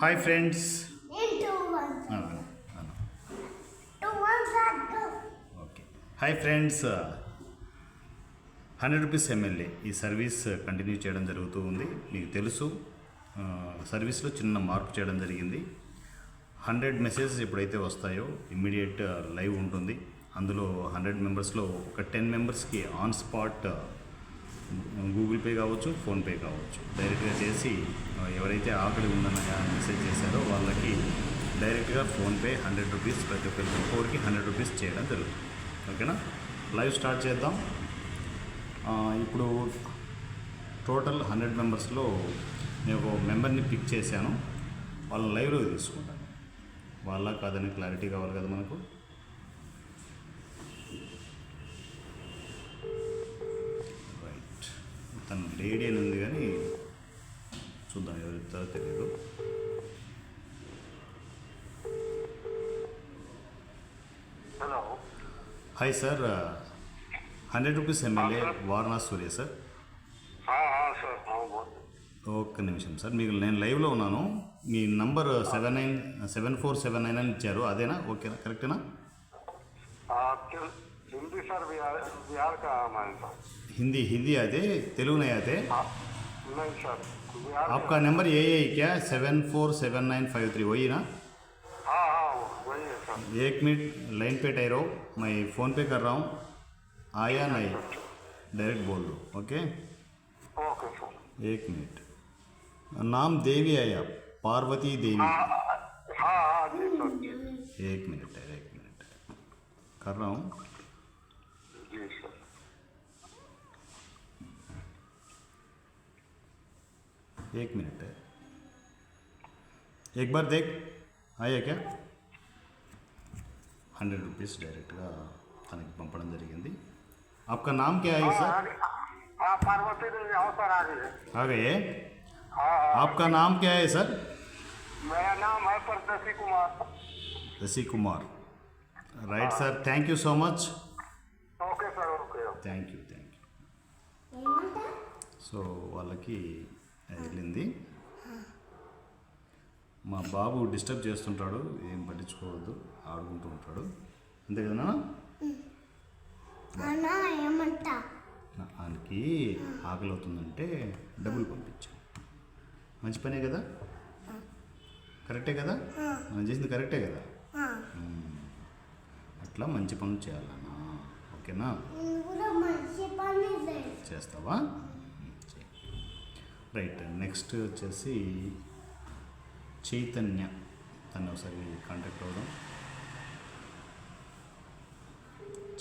Hi friends. Okay hi friends hundred rupees MLA ఈ service continue చేయడం జరుగుతూ ఉంది. మీకు తెలుసు. సర్వీస్లో చిన్న మార్పు చేయడం జరిగింది. హండ్రెడ్ మెసేజెస్ ఎప్పుడైతే వస్తాయో ఇమ్మీడియట్ లైవ్ ఉంటుంది. అందులో హండ్రెడ్ మెంబర్స్లో ఒక టెన్ మెంబర్స్కి ఆన్ స్పాట్ గూగుల్ పే కావచ్చు ఫోన్పే కావచ్చు. డైరెక్ట్గా చేసి ఎవరైతే ఆకలి ఉందన్న మెసేజ్ చేశారో వాళ్ళకి డైరెక్ట్గా ఫోన్పే హండ్రెడ్ రూపీస్ ప్రతి ఒక్కరికి ఫోర్కి హండ్రెడ్ రూపీస్ చేయడం జరుగుతుంది. ఓకేనా? లైవ్ స్టార్ట్ చేద్దాం. ఇప్పుడు టోటల్ హండ్రెడ్ మెంబర్స్లో నేను ఒక మెంబర్ని పిక్ చేశాను. వాళ్ళని లైవ్లో తీసుకుంటాను. వాళ్ళ కాదని క్లారిటీ కావాలి కదా మనకు రైట్ తను లేడీ అని ఉంది కానీ చూద్దాం ఎవరు చెప్తారో తెలియదు hello hi sir hundred rupees MLA Varana Surya sir ఒక్క నిమిషం సార్ మీకు నేను లైవ్లో ఉన్నాను. మీ number seven nine seven four seven nine అని ఇచ్చారు. అదేనా? ఓకేనా కరెక్టేనా हिंदी हिंदी आते तेलुगु नहीं आते हाँ, नहीं सर आपका नंबर यही है क्या? Seven four seven nine five three वही ना? हाँ हाँ वही है सर। एक मिनट लाइन पे ठहरो मैं फ़ोन पे कर रहा हूँ। आया नहीं डायरेक्ट बोल दो ओके? Okay sir. एक मिनट। नाम देवी आया पार्वती देवी। हाँ हाँ हाँ जी सर एक मिनट है एक मिनट। कर रहा हूँ। जी सर। एक मिनट है एक बार देख आया क्या హండ్రెడ్ రూపీస్ డైరెక్ట్గా తనకి పంపడం జరిగింది आपका नाम क्या है हाँ सर आगे हाँ पार्वती देवी आओ सर आगे आ गए हाँ हाँ आपका नाम क्या है सर मेरा नाम है Pardesi Kumar Rasi Kumar right sir thank you so much okay sir okay thank you thank you ఏమంటా సో వాళ్ళకి వెళ్ళింది. మా బాబు డిస్టర్బ్ చేస్తుంటాడు ఏం పట్టించుకోవద్దు ఆడుకుంటూ ఉంటాడు. అంతే కదా ఆయనకి ఆకలి అవుతుందంటే డబ్బులు పంపించాం. మంచి పనే కదా? కరెక్టే కదా? మనం చేసింది కరెక్టే కదా? అట్లా మంచి పనులు చేయాలన్నా. ఓకేనా? చేస్తావా. రైట్. నెక్స్ట్ వచ్చేసి చైతన్య తను ఒకసారి కాంటాక్ట్ అవుదాం.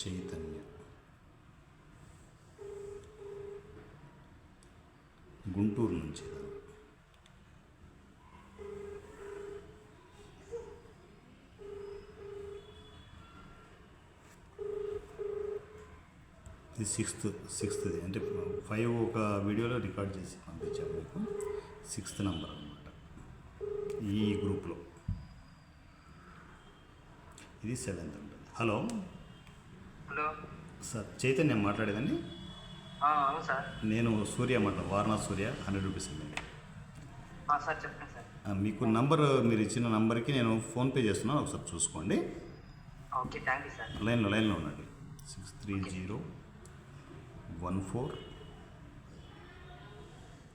చైతన్య. గుంటూరు నుంచి తను. ఇది సిక్స్త్ సిక్స్త్ది అంటే ఫైవ్ ఒక వీడియోలో రికార్డ్ చేసి పంపించాము మీకు. సిక్స్త్ నెంబర్ అనమాట ఈ గ్రూప్లో. ఇది సెవెంత్ ఉంటుంది హలో? హలో? సార్ చైతన్య మాట్లాడేదండి ఆ, అవును సార్. నేను సూర్య మాట్లాడు వారణాసి సూర్య హండ్రెడ్ రూపీస్ ఇవ్వండి మీకు నంబర్ మీరు ఇచ్చిన నంబర్కి నేను ఫోన్పే చేస్తున్నాను. ఒకసారి చూసుకోండి. Okay thank you sir. లైన్లో లైన్లో ఉండండి. Six three zero one four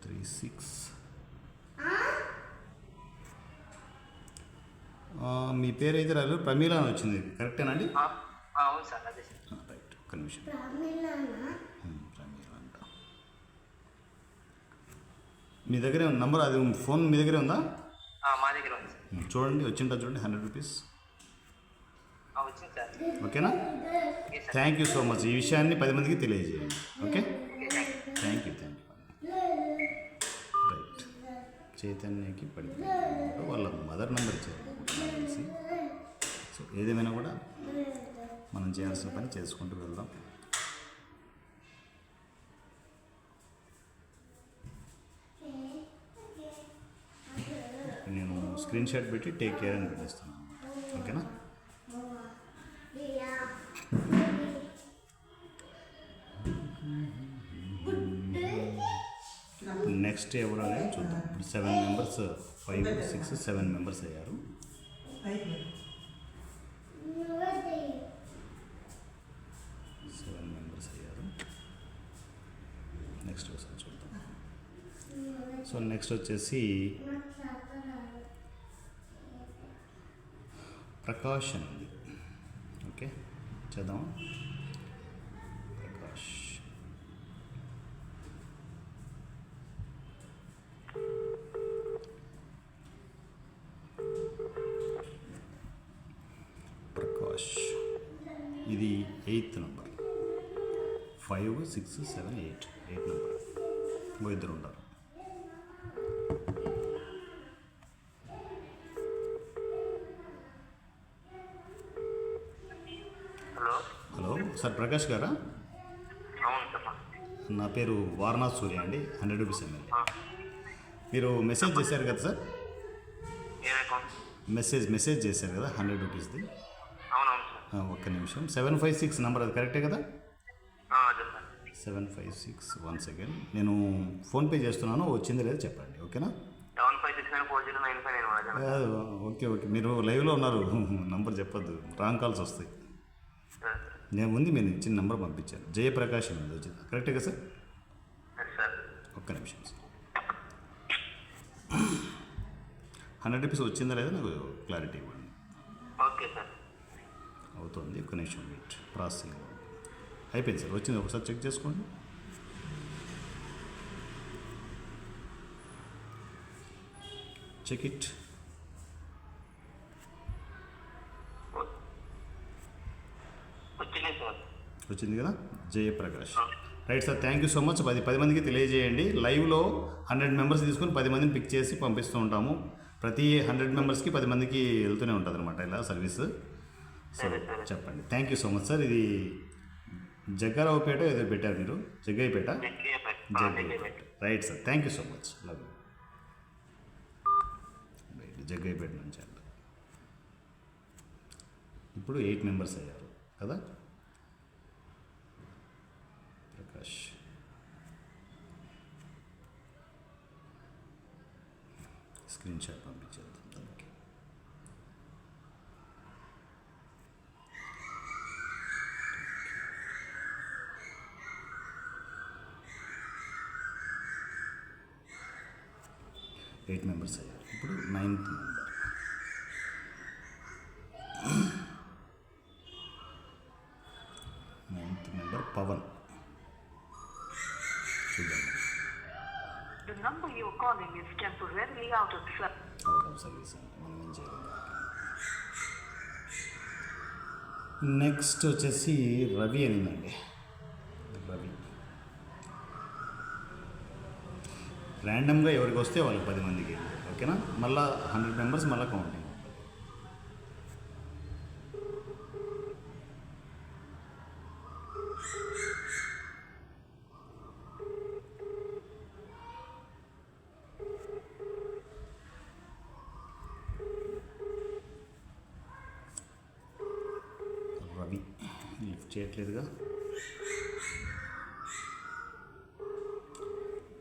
three six. మీ పేరు అయితే రాలేదు. ప్రమీల అని వచ్చింది. కరెక్టేనా అండి? ఆ, ఆ, అవును సార్ అదే సార్. రైట్. ఒక్క నిమిషం. ప్రమీల అంట. మీ దగ్గరే ఉంది నంబర్ అది ఫోన్ మీ దగ్గరే ఉందా? ఆ, మా దగ్గర ఉంది చూడండి వచ్చింటా చూడండి హండ్రెడ్ రూపీస్. ఓకేనా? థ్యాంక్ యూ సో మచ్ ఈ విషయాన్ని పది మందికి తెలియజేయండి. Okay? Thank you thank you right చైతన్యకి పడిపోయింది వాళ్ళ మదర్ నెంబర్ చేసి సో ఏదేమైనా కూడా మనం చేయాల్సిన పని చేసుకుంటూ వెళ్దాం. నేను స్క్రీన్ షాట్ పెట్టి టేక్ కేర్ అని పెట్టేస్తున్నాను ఓకేనా? నెక్స్ట్ ఎవరు అనేది చూద్దాం. ఇప్పుడు seven members five six seven members అయ్యారు. సెవెన్ మెంబర్స్ అయ్యారు. నెక్స్ట్ ఒకసారి చూద్దాం. సో నెక్స్ట్ వచ్చేసి ప్రకాష్ అని ఓకే చేద్దాం ప్రకాష్ ప్రకాష్ ఇది eighth number. Five six seven eight eight number. ఇంకో ఇద్దరు ఉంటారు. హలో. హలో సార్ ప్రకాష్ గారా? నా పేరు వారణాథ్ సూర్య అండి హండ్రెడ్ రూపీస్ ఎమ్మెల్యే. మీరు మెసేజ్ చేశారు కదా సార్? మెసేజ్ మెసేజ్ చేశారు కదా హండ్రెడ్ రూపీస్ది. ఒక్క నిమిషం. సెవెన్ ఫైవ్ సిక్స్ నెంబర్ అది కరెక్టే కదా? Seven five six one second నేను ఫోన్పే చేస్తున్నాను వచ్చింది లేదో చెప్పండి ఓకేనా? Okay okay. మీరు లైవ్లో ఉన్నారు నంబర్ చెప్పొద్దు రాంగ్ కాల్స్ వస్తాయి. నేను ఉంది మీరు ఇచ్చిన నెంబర్ పంపించాను. జయప్రకాష్ అనేది వచ్చింది. కరెక్టే కదా సార్ సార్. ఒక్క నిమిషం సార్. హండ్రెడ్ రూపీస్ వచ్చిందా లేదా? నాకు క్లారిటీ ఇవ్వండి. Okay sir. అవుతుంది. ఒక్క నిమిషం వెయిట్ ప్రాసెసింగ్. అయిపోయింది సార్. వచ్చింది. ఒకసారి చెక్ చేసుకోండి. Check it. వచ్చింది కదా? Jayaprakash. Right sir. Thank you so much. పది పది మందికి తెలియజేయండి. లైవ్లో హండ్రెడ్ మెంబర్స్ తీసుకొని పది మందిని పిక్ చేసి పంపిస్తూ ఉంటాము. ప్రతి హండ్రెడ్ మెంబర్స్కి పది మందికి వెళ్తూనే ఉంటుంది అనమాట ఇలా సర్వీస్. సో. చెప్పండి. Thank you so much sir ఇది జగ్గారావుపేట ఏదో పెట్టారు మీరు. Jaggayyapeta? Jaggayyapeta. Right sir thank you so much love right Jaggayyapeta నుంచి అండి ఇప్పుడు ఎయిట్ మెంబర్స్ అయ్యారు కదా? ప్రకాష్. స్క్రీన్ షాట్ పంపించేద్దాం. దానికి ఎయిట్ మెంబర్స్ అయ్యారు. ఇప్పుడు ninth member. Ninth member Pavan. చూద్దాం. అవుట్ ఆఫ్ సర్వీస్ అంటే మనం ఏం నెక్స్ట్ వచ్చేసి రవి అనిందండి రవి ర్యాండమ్గా ఎవరికి వస్తే వాళ్ళకి పది మందికి ఓకేనా? మళ్ళీ హండ్రెడ్ మెంబర్స్ మళ్ళీ కౌంటింగ్ రవి లిఫ్ట్ చేయట్లేదుగా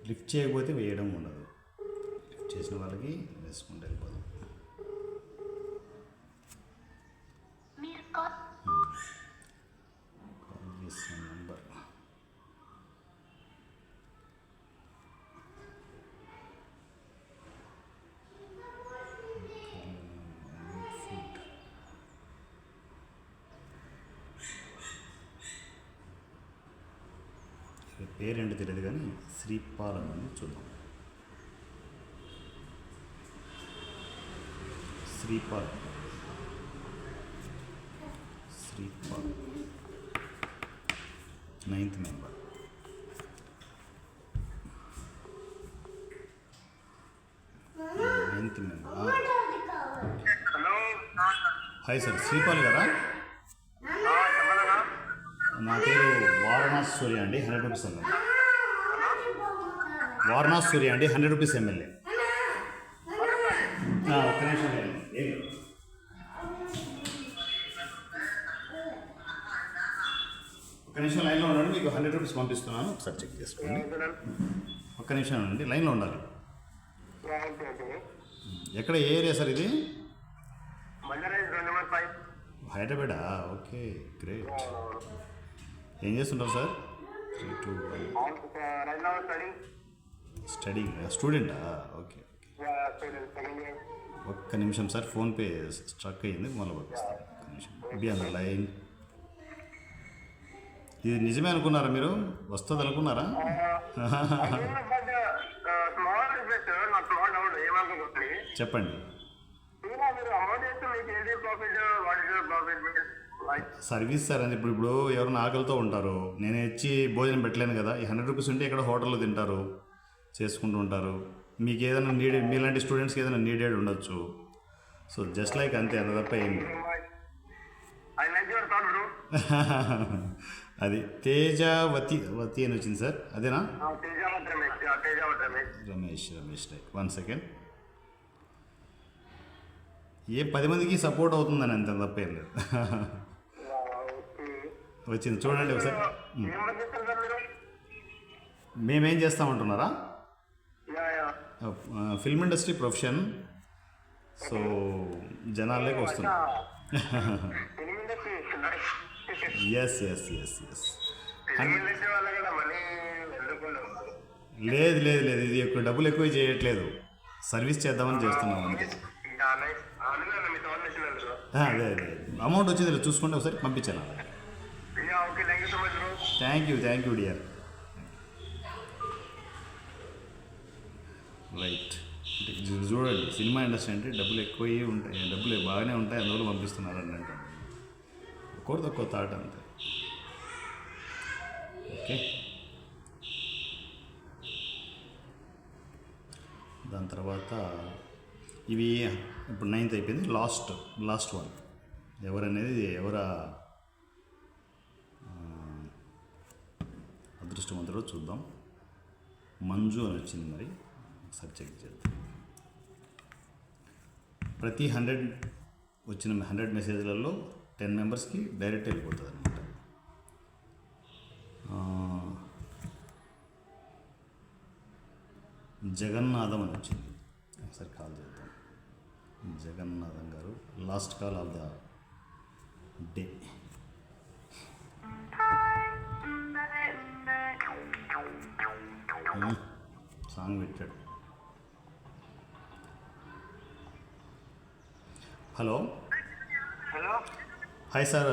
లిఫ్ట్ చేయకపోతే వేయడం ఉండదు. చేసిన వాళ్ళకి వేసుకుంటే వెళ్ళిపోతుంది మీరు కాల్ కాల్ చేసిన నంబర్ ఫుడ్ పేరేంటి తెలియదు కానీ శ్రీపాలన అని చూద్దాం. Sripal. Sripal. Ninth member ninth member hi sir Sripal గారా? నా పేరు వారణాసి సూర్య అండి హండ్రెడ్ రూపీస్ ఎమ్మెల్యే అలాంటి బొమ్మ కావాలి వారణాసి సూర్య అండి హండ్రెడ్ రూపీస్ ఎమ్మెల్యే ఒక్క నిమిషం. ఒక్క నిమిషం లైన్లో ఉండండి మీకు హండ్రెడ్ రూపీస్ పంపిస్తున్నాను. ఒకసారి చెక్ చేసుకోండి. ఒక్క నిమిషం అండి లైన్లో ఉండాలి. ఎక్కడ ఏ ఏరియా సార్ ఇది? హైదరాబాదా ఓకే గ్రేట్. ఏం చేస్తుంటారు sir? Three two study study స్టూడెంటా okay okay second year ఒక్క నిమిషం సార్ ఫోన్పే స్ట్రక్ అయ్యింది మొదలు పంపిస్తాను. ఒక్క నిమిషం. బి అన్న లైన్ ఇది నిజమే అనుకున్నారా మీరు? వస్తుంది అనుకున్నారా? ఏమనుకోవచ్చు చెప్పండి. సర్వీస్ సార్ అని ఇప్పుడు ఇప్పుడు ఎవరైనా ఆకలితో ఉంటారు. నేను ఇచ్చి భోజనం పెట్టలేను కదా. ఈ హండ్రెడ్ రూపీస్ ఉంటే ఇక్కడ హోటల్లో తింటారు. చేసుకుంటూ ఉంటారు. మీకు ఏదైనా నీడెడ్ మీలాంటి స్టూడెంట్స్కి ఏదైనా నీడెడ్ ఉండొచ్చు. సో జస్ట్ లైక్ అంతే అంత తప్ప ఏంటి అది తేజవతి వతి అని వచ్చింది సార్. అదేనా? Ramesh Ramesh right one second ఏ పది మందికి సపోర్ట్ అవుతుందని అంత తప్ప ఏం లేదు. వచ్చింది. చూడండి ఒకసారి. మేమేం చేస్తామంటున్నారా? Film industry profession. సో జనాల్లోకి industry yes yes yes yes లేదు లేదు లేదు. ఇది ఎక్కువ డబ్బులు ఎక్కువ చేయట్లేదు. సర్వీస్ చేద్దామని చేస్తున్నాం అంతే. ఆ, అదే అదే. అమౌంట్ వచ్చింది చూసుకుంటే ఒకసారి పంపించాను. Okay thank you so much bro thank you thank you dear right అంటే ఇది చూడండి. సినిమా ఇండస్ట్రీ అంటే డబ్బులు ఎక్కువ ఉంటాయి డబ్బులు బాగానే ఉంటాయి అందువల్ల పంపిస్తున్నారు అని అంటాను ఒక్కరు తక్కువ థాట్ అంతే. ఓకే. దాని తర్వాత ఇవి ఇప్పుడు నైన్త్ అయిపోయింది లాస్ట్ లాస్ట్ వన్. ఎవరనేది ఎవరా అదృష్టవంతుడో చూద్దాం. మంజు అని వచ్చింది మరి. ఒకసారి చెక్ చేద్దాం. ప్రతి హండ్రెడ్ వచ్చిన హండ్రెడ్ మెసేజ్లలో టెన్ మెంబర్స్కి డైరెక్ట్ వెళ్ళిపోతుంది అనమాట జగన్నాథం అని వచ్చింది. ఒకసారి కాల్ చేద్దాం. జగన్నాథం గారు last call of the day. Song పెట్టాడు. Hello? Hello? Hi sir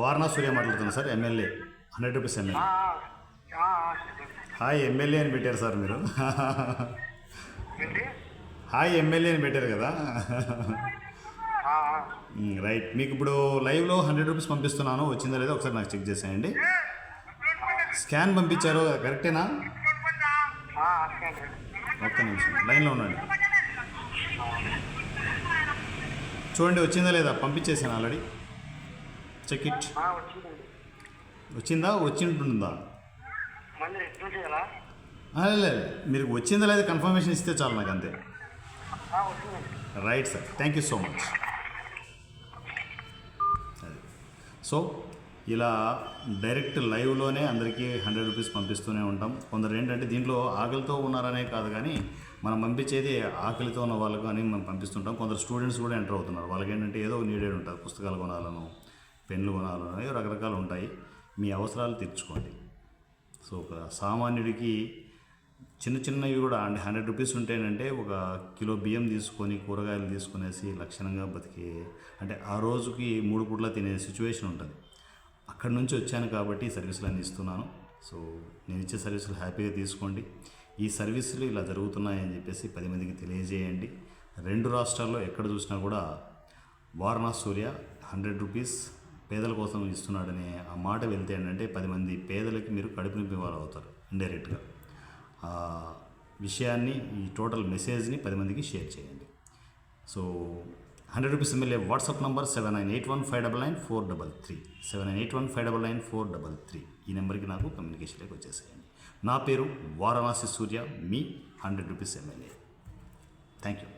Varana Surya మాట్లాడుతున్నాను sir MLA. Hundred rupees MLA. Hi MLA అని పెట్టారు సార్ మీరు. హాయ్ ఎమ్మెల్యే అని పెట్టారు కదా. రైట్. మీకు ఇప్పుడు లైవ్లో హండ్రెడ్ రూపీస్ పంపిస్తున్నాను. వచ్చిందా లేదో ఒకసారి నాకు చెక్ చేసేయండి. స్కాన్ పంపించారు కరెక్టేనా? ఒక్క నిమిషం. లైన్లో ఉండండి. చూడండి వచ్చిందా లేదా? పంపించేసాను ఆల్రెడీ. Check it. వచ్చిందా? వచ్చి ఉంటుందా మళ్ళీ రిటర్న్ చేయాలా? ఆ, లేదు, మీరు వచ్చిందా లేదా కన్ఫర్మేషన్ ఇస్తే చాలు నాకు అంతే. Right sir. Thank you so much. So ఇలా డైరెక్ట్ లైవ్లోనే అందరికీ హండ్రెడ్ రూపీస్ పంపిస్తూనే ఉంటాం. కొందరు ఏంటంటే దీంట్లో ఆకలితో ఉన్నారనే కాదు కానీ మనం పంపించేది ఆకలితో ఉన్న వాళ్ళకు అని మనం పంపిస్తుంటాం. కొందరు స్టూడెంట్స్ కూడా ఎంటర్ అవుతున్నారు. వాళ్ళకి ఏంటంటే ఏదో నీడెడ్ ఉంటుంది. పుస్తకాలు కొనాలను పెన్లు కొనాలను ఏదో రకరకాలు ఉంటాయి. మీ అవసరాలు తీర్చుకోండి. సో ఒక సామాన్యుడికి చిన్న చిన్నవి కూడా అంటే హండ్రెడ్ రూపీస్ ఉంటేనంటే ఒక కిలో బియ్యం తీసుకొని కూరగాయలు తీసుకునేసి లక్షణంగా బతికే అంటే ఆ రోజుకి మూడు పూట్ల తినే సిచ్యువేషన్ ఉంటుంది. అక్కడి నుంచి వచ్చాను కాబట్టి ఈ సర్వీసులు అందిస్తున్నాను ఇస్తున్నాను. సో నేను ఇచ్చే సర్వీసులు హ్యాపీగా తీసుకోండి. ఈ సర్వీసులు ఇలా జరుగుతున్నాయని చెప్పేసి పది మందికి తెలియజేయండి. రెండు రాష్ట్రాల్లో ఎక్కడ చూసినా కూడా వారణా సూర్య హండ్రెడ్ రూపీస్ పేదల కోసం ఇస్తున్నాడనే ఆ మాట వెళ్తే ఏంటంటే పది మంది పేదలకి మీరు కడుపు నింపే వాళ్ళు అవుతారు ఇండైరెక్ట్గా. ఆ విషయాన్ని ఈ టోటల్ మెసేజ్ని పది మందికి షేర్ చేయండి. So hundred rupees MLA WhatsApp number seven nine eight one five double nine four double three. Seven nine eight one five double nine four double three. ఈ నెంబర్కి నాకు కమ్యూనికేషన్లోకి వచ్చేసేయండి. నా పేరు వారణాసి సూర్య మీ hundred rupees MLA. Thank you.